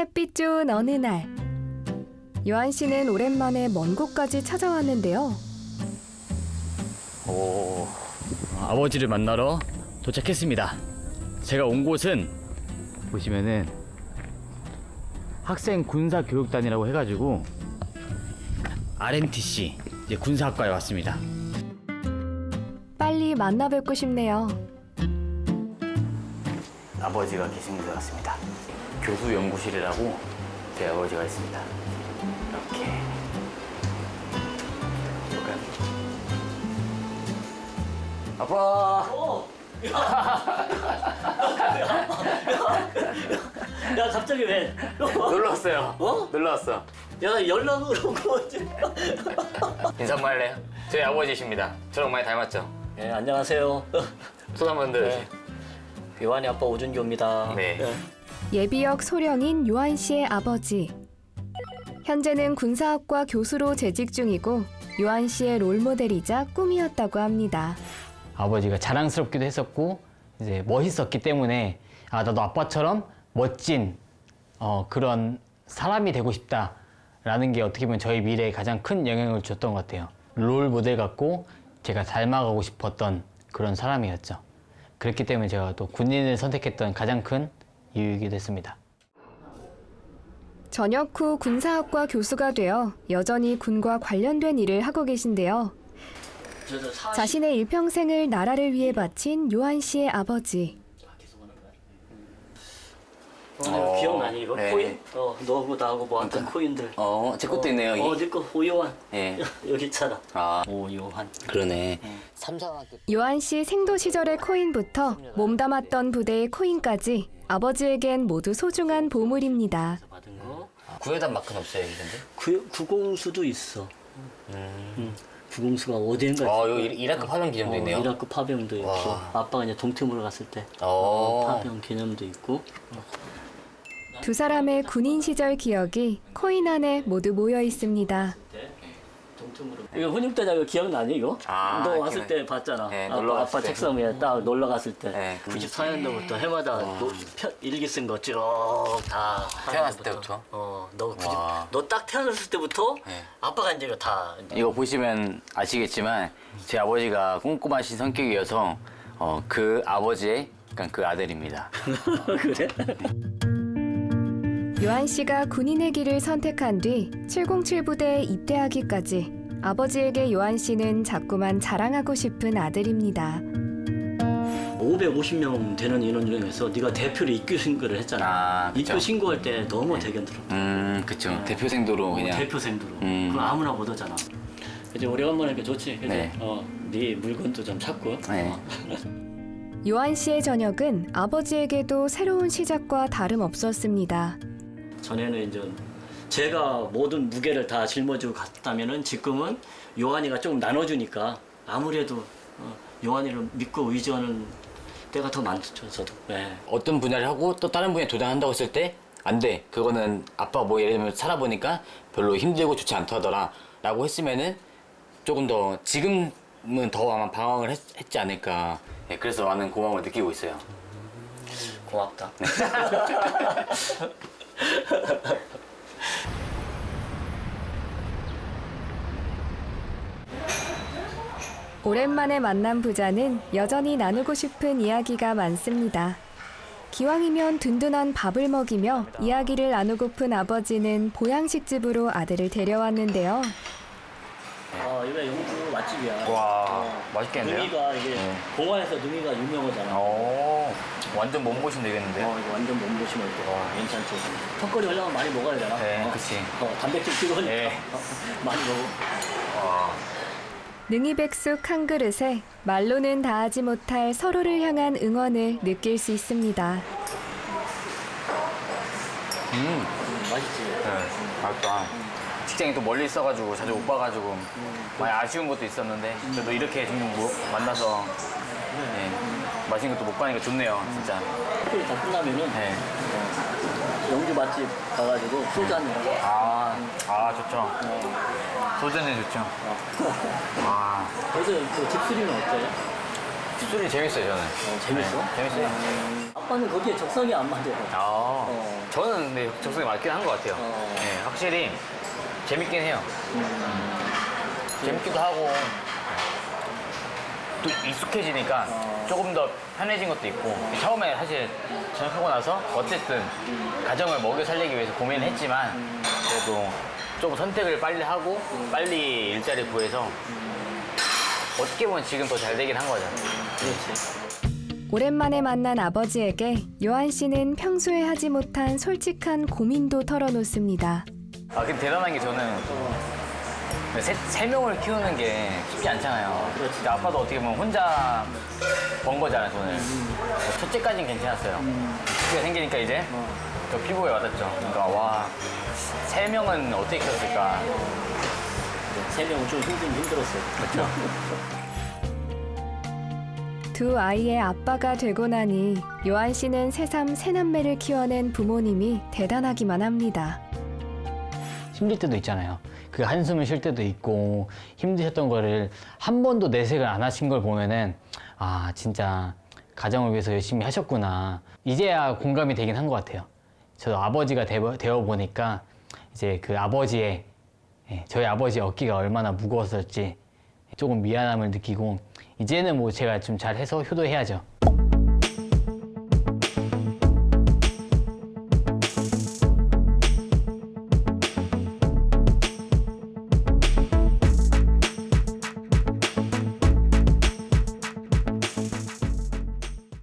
햇빛 좋은 어느 날 요한 씨는 오랜만에 먼 곳까지 찾아왔는데요. 오, 아버지를 만나러 도착했습니다. 제가 온 곳은 보시면은 학생 군사 교육단이라고 해가지고 RNTC 이제 군사학과에 왔습니다. 빨리 만나 뵙고 싶네요. 아버지가 계신 곳에 왔습니다. 교수 연구실이라고 제 아버지가 있습니다. 이렇게 볼까요? 아빠. 야 갑자기 왜? 놀러 왔어요. 어? 놀러 왔어. 야 연락으로 뭐지? 인사 한번 할래요? 저희 아버지십니다. 저랑 많이 닮았죠? 네 안녕하세요. 손 한번 들어주세요. 네. 요한이 아빠 오준교입니다. 네. 예 비역 소령인 요한 씨의 아버지. 현재는 군사학과 교수로 재직 중이고 요한 씨의 롤모델이자 꿈이었다고 합니다. 아버지가 자랑스럽기도 했었고 이제 멋있었기 때문에 아 나도 아빠처럼 멋진 어, 그런 사람이 되고 싶다라는 게 어떻게 보면 저희 미래에 가장 큰 영향을 줬던 것 같아요. 롤 모델 같고 제가 닮아가고 싶었던 그런 사람이었죠. 그렇기 때문에 제가 또 군인을 선택했던 가장 큰 이유이기도 했습니다. 전역 후 군사학과 교수가 되어 여전히 군과 관련된 일을 하고 계신데요. 자신의 일평생을 나라를 위해 바친 요한 씨의 아버지. 어, 기억나니 이거 네. 코인? 어 너하고 나하고 뭐 하던 코인들. 어, 제 것도 있네요, 여기. 어, 네거 오요한. 예. 여기 있잖아. 아, 오요한. 그러네. 삼성학교 요한 씨 생도 시절의 코인부터 몸담았던 부대의 코인까지 아버지에겐 모두 소중한 보물입니다. 받은 거. 구회단 마크는 없어요, 여기 근데? 구 구공수도 있어. 음. 구공수가 어디인가. 아. 여기 이- 이라크 파병 기념도 있네요. 이라크 파병도 있고 와. 아빠가 이제 동태물을 갔을 때 어. 파병 기념도 있고 두 사람의 군인 시절 기억이 코인 안에 모두 모여 있습니다. 이거 훈육대장 이거 기억나니 이거? 아, 너 왔을. 때 봤잖아. 네, 아빠, 놀러 갔을 아빠 때. 책상 위에 딱 놀러 갔을 때. 네. 94년도부터 해마다 노- 편- 일기 쓴 거 쭉 다 태어났을 때부터? 어, 너 와. 너딱 태어났을 때부터 네. 아빠가 이제 이거 다 이거 보시면 아시겠지만 제 아버지가 꼼꼼하신 성격이어서 어, 그 아버지의 약간 그 아들입니다. 그래? 요한 씨가 군인의 길을 선택한 뒤 707 부대에 입대하기까지 아버지에게 요한 씨는 자꾸만 자랑하고 싶은 아들입니다. 550명 되는 인원 중에서 네가 대표를 입교 신고를 했잖아. 아, 그쵸. 입교 신고할 때 너무 대견 들어. 음, 그쵸. 대표생도로 그냥. 대표생도로. 음. 그거 아무나 못 하잖아. 이제 오래간만에 이렇게 좋지. 그지? 네. 어, 네 물건도 좀 찾고. 네. 요한 씨의 저녁은 아버지에게도 새로운 시작과 다름없었습니다. 전에는 이제 제가 모든 무게를 다 짊어지고 갔다면은 지금은 요한이가 조금 나눠주니까 아무래도 어, 요한이를 믿고 의지하는 때가 더 많죠 저도. 네. 어떤 분야를 하고 또 다른 분야에 도전한다고 했을 때 안 돼. 그거는 아빠 뭐 예를 들면 살아보니까 별로 힘들고 좋지 않다더라. 라고 했으면은 조금 더 지금은 더 아마 방황을 했, 지 않을까. 네, 그래서 많은 고마움을 느끼고 있어요. 고맙다. 오랜만에 만난 부자는 여전히 나누고 싶은 이야기가 많습니다. 기왕이면 든든한 밥을 먹이며 이야기를 나누고픈 아버지는 보양식 집으로 아들을 데려왔는데요. 아 이거 영주 맛집이야. 와, 맛있겠는데요? 능이가 이게 공화에서 능이가 유명하잖아. 오, 완전 몸보신 되겠는데요? 어, 이거 완전 몸보심을 또 괜찮지. 턱걸이 하려면 많이 먹어야 되나? 네, 어, 그치. 어, 단백질 필요하니까 네. 어, 많이 먹어. 와. 능이백숙 한 그릇에 말로는 다하지 못할 서로를 향한 응원을 느낄 수 있습니다. 음, 맛있지. 네, 맛있다. 직장이 또 멀리 있어가지고 자주 못 봐가지고 많이 아쉬운 것도 있었는데 그래도 이렇게 좀 뭐- 만나서 네, 맛있는 것도 못 가니까 좋네요, 진짜. 턱걸이 다 끝나면은 네. 영주 맛집 가가지고 소주 한잔 하고. 아, 아 좋죠. 소주는 좋죠. 아, 그래서 그 집수리는 어때? 수술이 재밌어요 저는. 재밌어? 네, 재밌어요. 아빠는 거기에 적성이 안 맞아요. 아, 어. 저는 근데 적성이 맞긴 한 것 같아요. 어. 네, 확실히 재밌긴 해요. 재밌기도 하고 또 익숙해지니까 어. 조금 더 편해진 것도 있고 처음에 사실 전역하고 나서 어쨌든 가정을 먹여 살리기 위해서 고민을 했지만 그래도 좀 선택을 빨리 하고 빨리 일자리 구해서 어떻게 보면 지금 더 잘 되긴 한 거죠. 오랜만에 만난 아버지에게 요한 씨는 평소에 하지 못한 솔직한 고민도 털어놓습니다. 아 근데 대단한 게 저는 세, 세 명을 키우는 게 쉽지 않잖아요. 그렇지. 근데 아빠도 어떻게 보면 혼자 번 거잖아요, 돈을. 첫째까지는 괜찮았어요. 피부가 생기니까 이제 저 피부에 와닿죠. 그러니까 와, 세 명은 어떻게 키웠을까. 세 명은 좀 힘든 힘들었어요. 그렇죠. 두 아이의 아빠가 되고 나니 요한 씨는 새삼 새남매를 키워낸 부모님이 대단하기만 합니다. 힘들 때도 있잖아요. 그 한숨을 쉴 때도 있고 힘드셨던 거를 한 번도 내색을 안 하신 걸 보면은 아 진짜 가정을 위해서 열심히 하셨구나. 이제야 공감이 되긴 한 것 같아요. 저도 아버지가 되어, 보니까 이제 그 아버지의 예, 저희 아버지 어깨가 얼마나 무거웠을지 조금 미안함을 느끼고 이제는 뭐 제가 좀 잘해서 효도해야죠.